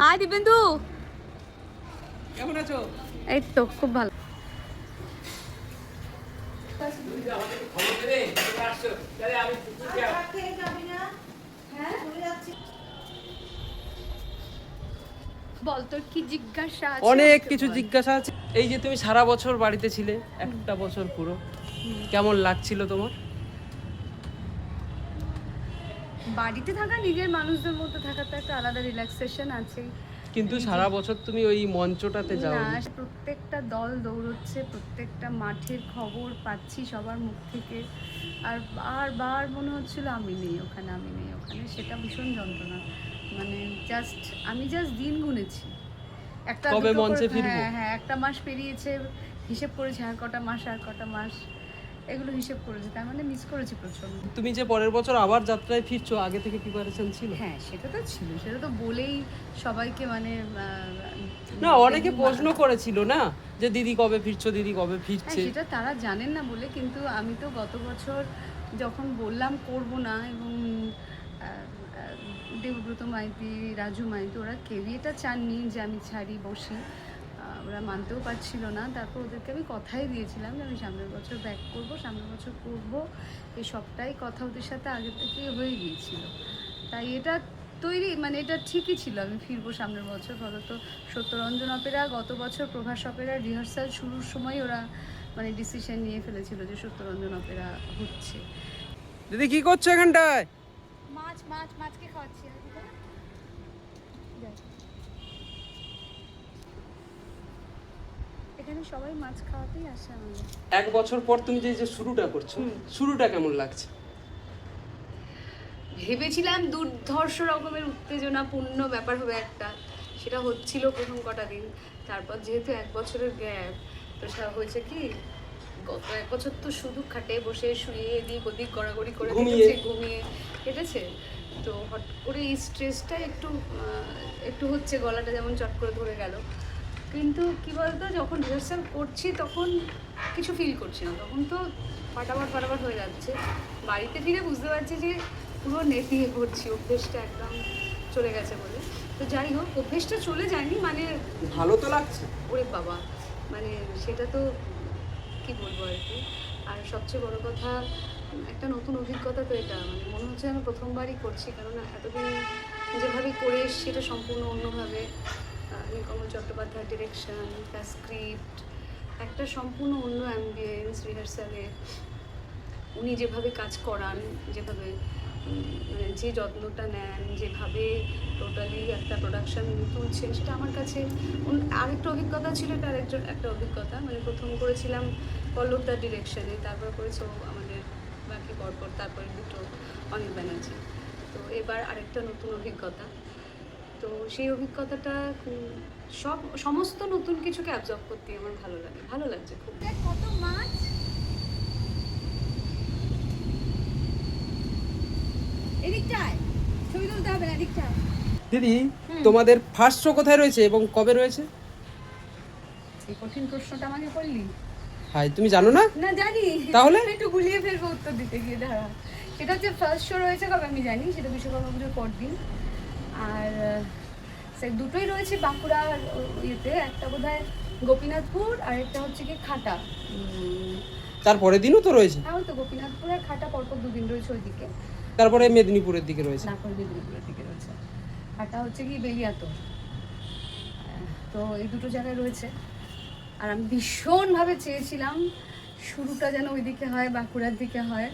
High Dibendu কেমন আছো? এই তো খুব ভালো। বল তোর কি জিজ্ঞাসা আছে? অনেক কিছু জিজ্ঞাসা আছে। এই যে তুমি সারা বছর বাড়িতে ছিলে একটা বছর পুরো। কেমন লাগছিল তোমার? বাড়িতে থাকা নিজের মানুষদের মধ্যে থাকা তো একটা আলাদা রিল্যাক্সেশন আছে কিন্তু সারা বছর তুমি ওই মঞ্চটাতে যাও না প্রত্যেকটা দল দৌড়চ্ছে প্রত্যেকটা মাঠের খবর পাচ্ছি সবার মুখ থেকে। আর বারবার মনে হচ্ছিল আমি নেই ওখানে আমি নেই ওখানে। সেটা ভীষণ যন্ত্রণা। মানে জাস্ট আমি জাস্ট দিন গুনেছি। একটা কবে মঞ্চে ফিরবো? হ্যাঁ হ্যাঁ একটা মাস পেরিয়েছে হিসেব করেছি আর কটা মাস আর কটা মাস। এগুলো হিসেব করেছি তার মানে মিস করেছি প্রচণ্ড। তুমি যে পরের বছর আবার যাত্রায় ফিরছো আগে থেকে প্রিপারেশন ছিল হ্যাঁ সেটা তো ছিল সেটা তো বলেই সবাইকে মানে না অনেকে প্রশ্ন করেছিল না যে দিদি কবে ফিরছো দিদি কবে হ্যাঁ ফিরছে? সেটা তারা জানেন না বলে কিন্তু আমি তো গত বছর যখন বললাম করব না এবং দেবব্রত মাইতি রাজু মাইতি ওরা কেউই এটা চাননি যে আমি ছাড়ি বসি। ওরা মানতেও পারছিল না। তারপর ওদেরকে আমি কথাই দিয়েছিলাম যে আমি সামনের বছর ব্যাক করব সামনের বছর করব। এই সবটাই কথা ওদের সাথে আগে থেকে হয়ে গিয়েছিল। তাই এটা তৈরি মানে এটা ঠিকই ছিল আমি ফিরবো সামনের বছর। ফলত সত্যরঞ্জন অপেরা গত বছর প্রভাস অপেরা রিহার্সাল শুরুর সময় ওরা মানে ডিসিশন নিয়ে ফেলেছিল যে সত্যরঞ্জন অপেরা হচ্ছে। দিদি কি করছ এখানটায়? মাছ মাছ মাছকে খাওয়াচ্ছি। এখানে সবাই মাছ খাওয়াতেই আসে আমাদের। এক বছর পর তুমি যে যে শুরুটা করছ শুরুটা কেমন লাগছে? ভেবেছিলাম দুর্ধর্ষ রকমের উত্তেজনাপূর্ণ ব্যাপার হবে একটা। সেটা হচ্ছিল প্রথম কটা দিন। তারপর যেহেতু এক বছরের গ্যাপ তো সেটা হয়েছে কি গত এক বছর তো শুধু খাটে বসে শুয়ে এদিক ওদিক গড়াগড়ি করে ঘুমিয়ে। কেটেছে ঘুমিয়ে কেটেছে। তো হট করে এই স্ট্রেসটা একটু একটু হচ্ছে গলাটা যেমন চট করে ধরে গেল। কিন্তু কি বলতো যখন রিহার্সাল করছি তখন কিছু ফিল করছি না তখন তো ফাটাফাট ফাটাফাট হয়ে যাচ্ছে। বাড়িতে ফিরে বুঝতে পারছি যে পুরো নেতিয়ে করছি অভ্যেসটা একদম চলে গেছে বলে। তো যাই হোক অভ্যেসটা চলে যায়নি মানে ভালো তো লাগছে। ওরে বাবা মানে সেটা তো কি বলব আর কি? আর সবচেয়ে বড় কথা একটা নতুন অভিজ্ঞতা তো এটা। মানে মনে হচ্ছে আমি প্রথমবারই করছি কারণ এতদিন যেভাবে করে এসছি এটা সম্পূর্ণ অন্যভাবে। নীলকমল চট্টোপাধ্যায় ডিরেকশন তার স্ক্রিপ্ট একটা সম্পূর্ণ অন্য অ্যাম্বিয়েন্স রিহার্সালে উনি যেভাবে কাজ করান, যেভাবে মানে যে যত্নটা নেন, যেভাবে টোটালি একটা প্রোডাকশন তুলছেন, সেটা আমার কাছে আরেকটা অভিজ্ঞতা ছিল, এটা আরেকজন একটা অভিজ্ঞতা। মানে প্রথম করেছিলাম পল্লবদার ডিরেকশনে তারপর করেছে আমাদের বাকি পরপর তারপরে দুটো অনিল ব্যানার্জি তো এবার আরেকটা নতুন অভিজ্ঞতা। তো সেই অভিজ্ঞতাটা সব সমস্ত নতুন কিছুকে অ্যাবজর্ব করতে আমার ভালো লাগে ভালো লাগছে খুব। কত মাছ? এদিকটায় ছবি তুলতে হবে না এদিকটায়। দিদি তোমাদের ফার্স্ট শো কোথায় রয়েছে এবং কবে রয়েছে? এই কঠিন প্রশ্নটা আমাকে করলি? হাই তুমি জানো না? না জানি। তাহলে? আমি একটু গুলিয়ে ফেলব উত্তর দিতে গিয়ে দাঁড়া। সেটা হচ্ছে ফার্স্ট শো রয়েছে কবে আমি জানি সেটা বিশ্বকর্মা পুজোর পর দিন আর সে দুটোই রয়েছে বাঁকুড়ার ইয়েতে। একটা বোধ হয় গোপীনাথপুর আর একটা হচ্ছে কি খাটা। তারপরে দিনও তো রয়েছে? হ্যাঁ তো গোপীনাথপুর আর খাটা পরপর দুদিন রয়েছে ওইদিকে। তারপরে মেদিনীপুরের দিকে রয়েছে? নাকল মেদিনীপুরের দিকে রয়েছে। খাটা হচ্ছে কি বেলিয়াতো তো এই দুটো জায়গায় রয়েছে। আর আমি ভীষণভাবে চেয়েছিলাম শুরুটা যেন ওইদিকে হয় বাঁকুড়ার দিকে হয়।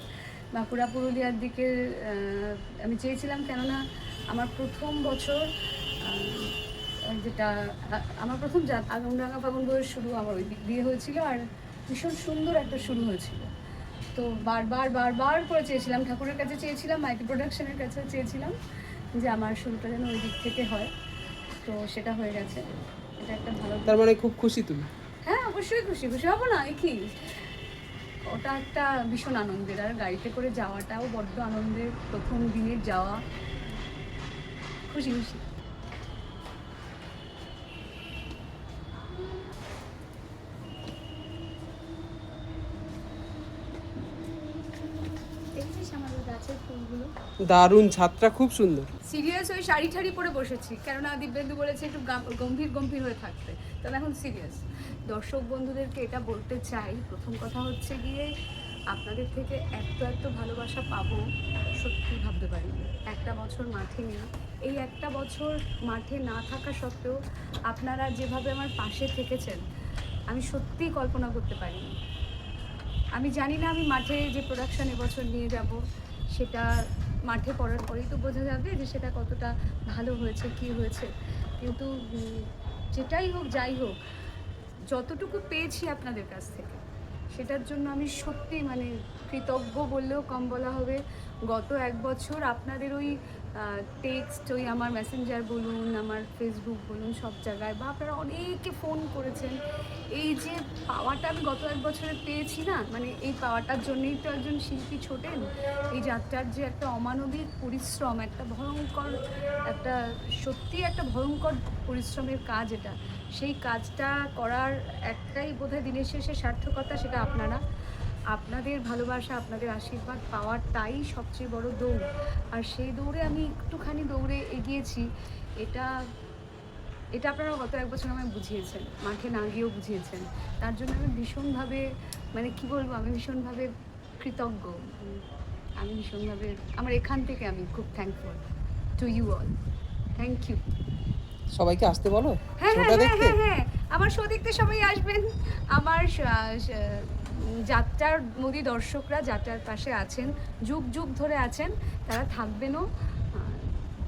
বাঁকুড়া পুরুলিয়ার দিকে আমি চেয়েছিলাম কেননা আমার প্রথম বছর যেটা আমার প্রথম যা আগুনডাঙ্গা ফাগুন বইয়ের শুরু আমার ওই দিক দিয়ে হয়েছিল আর ভীষণ সুন্দর একটা শুরু হয়েছিল। তো বারবার বারবার করে চেয়েছিলাম ঠাকুরের কাছে চেয়েছিলাম মাইকি প্রোডাকশনের কাছে চেয়েছিলাম যে আমার শুরুটা যেন ওই দিক থেকে হয়। তো সেটা হয়ে গেছে। এটা একটা ভালো তার মানে খুব খুশি তুমি? হ্যাঁ অবশ্যই খুশি খুশি হব না কি ওটা একটা ভীষণ আনন্দের আর গাড়িতে করে যাওয়াটাও বড্ড আনন্দের প্রথম দিনের যাওয়া। খুশি খুশি। দেখছিস আমাদের গাছের ফুলগুলো? দারুণ ছাদটা খুব সুন্দর। সিরিয়াস ওই শাড়ি ঠাড়ি পরে বসেছি কেননা দিব্যেন্দু বলেছে একটু গাম- গম্ভীর গম্ভীর হয়ে থাকতে। তাহলে এখন সিরিয়াস দর্শক বন্ধুদেরকে এটা বলতে চাই প্রথম কথা হচ্ছে গিয়ে আপনাদের থেকে এত এত ভালোবাসা পাবো সত্যি ভাবতে পারি একটা বছর মাঠে নেই এই একটা বছর মাঠে না থাকা সত্ত্বেও আপনারা যেভাবে আমার পাশে থেকেছেন, আমি সত্যিই কল্পনা করতে পারিনি। আমি জানি না আমি মাঠে যে প্রোডাকশান এবছর নিয়ে যাব, সেটা মাঠে পড়ার পরেই তো বোঝা যাবে যে সেটা কতটা ভালো হয়েছে, কি হয়েছে। কিন্তু যেটাই হোক, যাই হোক, যতটুকু পেয়েছি আপনাদের কাছ থেকে সেটার জন্য আমি সত্যি মানে কৃতজ্ঞ বললেও কম বলা হবে। গত এক বছর আপনাদের ওই টেক্সট, ওই আমার মেসেঞ্জার বলুন, আমার ফেসবুক বলুন, সব জায়গায়। বা আপনারা অনেকে ফোন করেছেন। এই যে পাওয়াটা আমি গত এক বছরে পেয়েছি না মানে এই পাওয়াটার জন্যেই তো একজন শিল্পী ছোটেন। এই যাত্রার যে একটা অমানবিক পরিশ্রম, একটা ভয়ঙ্কর, একটা সত্যি একটা ভয়ঙ্কর পরিশ্রমের কাজ এটা। সেই কাজটা করার একটাই বোধহয় দিনের শেষে সার্থকতা, সেটা আপনারা। আপনাদের ভালোবাসা আপনাদের আশীর্বাদ পাওয়ার তাই সবচেয়ে বড় দৌড়। আর সেই দৌড়ে আমি একটুখানি দৌড়ে এগিয়েছি। এটা এটা আপনারা গত এক বছর আমায় বুঝিয়েছেন মাঠে না গিয়েও বুঝিয়েছেন। তার জন্য আমি ভীষণভাবে মানে কি বলব আমি ভীষণভাবে কৃতজ্ঞ। আমি ভীষণভাবে আমার এখান থেকে আমি খুব thankful to you all thank you সবাইকে আসতে বলো? হ্যাঁ হ্যাঁ হ্যাঁ হ্যাঁ হ্যাঁ। আমার শো দেখতে সবাই আসবেন। আমার যাত্রার মোদি দর্শকরা যাত্রার পাশে আছেন যুগ যুগ ধরে আছেন তারা থাকবেনও।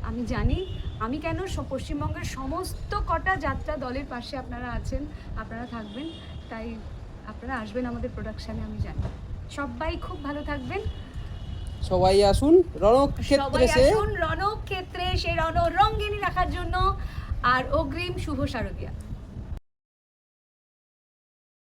আমি জানি আমি কেন পশ্চিমবঙ্গের সমস্ত কটা যাত্রা দলের পাশে আপনারা আছেন আপনারা থাকবেন তাই আপনারা আসবেন আমাদের প্রোডাকশানে আমি জানি। সবাই খুব ভালো থাকবেন। সবাই আসুন রণক সবাই আসুন রণক ক্ষেত্রে সে রণ রঙ্গিনী রাখার জন্য। আর অগ্রিম শুভ শারদিয়া।